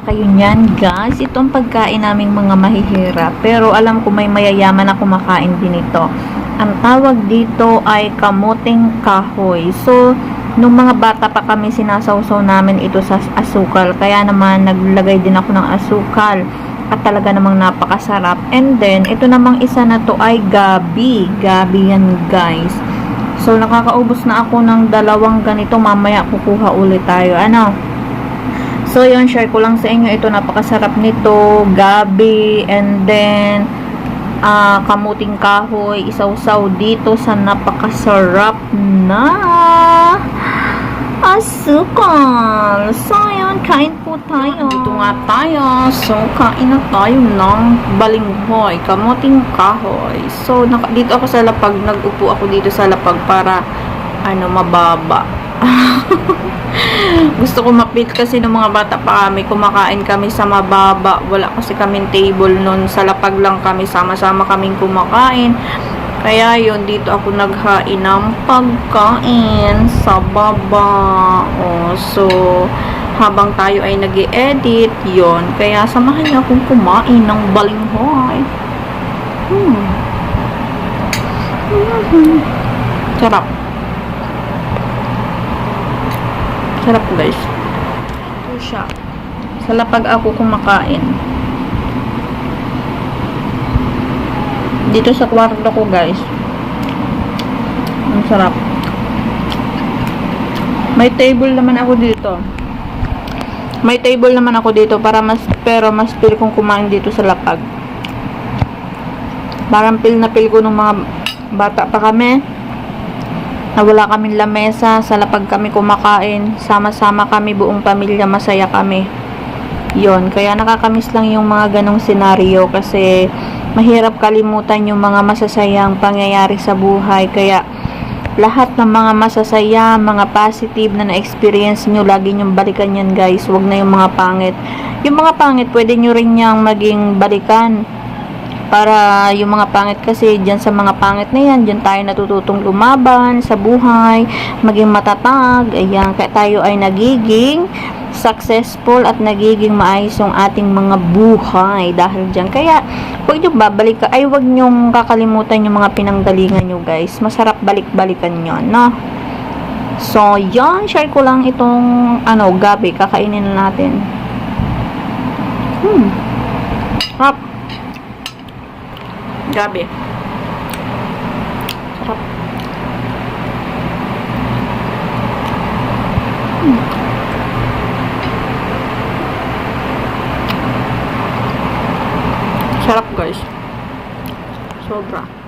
kayo niyan, guys. Ito ang pagkain naming mga mahihirap. Pero alam ko may mayayaman na kumakain din ito. Ang tawag dito ay kamuting kahoy. So, nung mga bata pa kami, sinasawsaw namin ito sa asukal. Kaya naman, naglagay din ako ng asukal. At talaga namang napakasarap. And then, ito namang isa na to ay gabi. Gabi yan, guys. So, nakakaubos na ako ng dalawang ganito. Mamaya, kukuha ulit tayo. Ano? So, yun, share ko lang sa inyo. Ito, napakasarap nito. Gabi. And then, ah kamuting kahoy. Isaw-saw dito sa napakasarap na asukal. So, yun, kain po tayo. Dito nga tayo. So, kain na tayo ng balinghoy. Kamuting kahoy. So, naka, dito ako sa lapag. Nag-upo ako dito sa lapag para, ano, mababa. Gusto ko mapit kasi nung mga bata pa kami, kumakain kami sa mababa. Wala kasi kaming table nun. Sa lapag lang kami, sama-sama kaming kumakain. Kaya yun, dito ako naghain ng pagkain sa baba. O, so, habang tayo ay nag edit yon Kaya samahan niyo akong kumain ng balinghoy. Hmm. Mhm. Sarap. Sarap guys. Ito siya. Sa lapag ako kumakain. Dito sa kwarto ko guys. Ang sarap. May table naman ako dito. May table naman ako dito para mas pero mas feel kong kumain dito sa lapag. Parang feel na feel ko nung mga bata pa kami na wala kaming lamesa, sa lapag kami kumakain, sama-sama kami, buong pamilya, masaya kami. Yon, kaya nakakamiss lang yung mga ganong senaryo kasi mahirap kalimutan yung mga masasayang pangyayari sa buhay. Kaya lahat ng mga masasaya, mga positive na na-experience nyo, lagi nyong balikan yan guys. Huwag na yung mga pangit. Yung mga pangit, pwede nyo rin niyang maging balikan para yung mga pangit kasi dyan sa mga pangit na yan, dyan tayo natututong lumaban sa buhay, maging matatag, ayan, kaya tayo ay nagiging successful at nagiging maayos yung ating mga buhay dahil dyan. Kaya, huwag nyo babalik, ay huwag nyo kakalimutan yung mga pinanggalingan nyo guys. Masarap balik-balikan nyo, no? So, yan, share ko lang itong, ano, gabi, kakainin na natin. Hmm. Sarap. Gabi. Sarap. Hmm. Sarap guys. Sobra.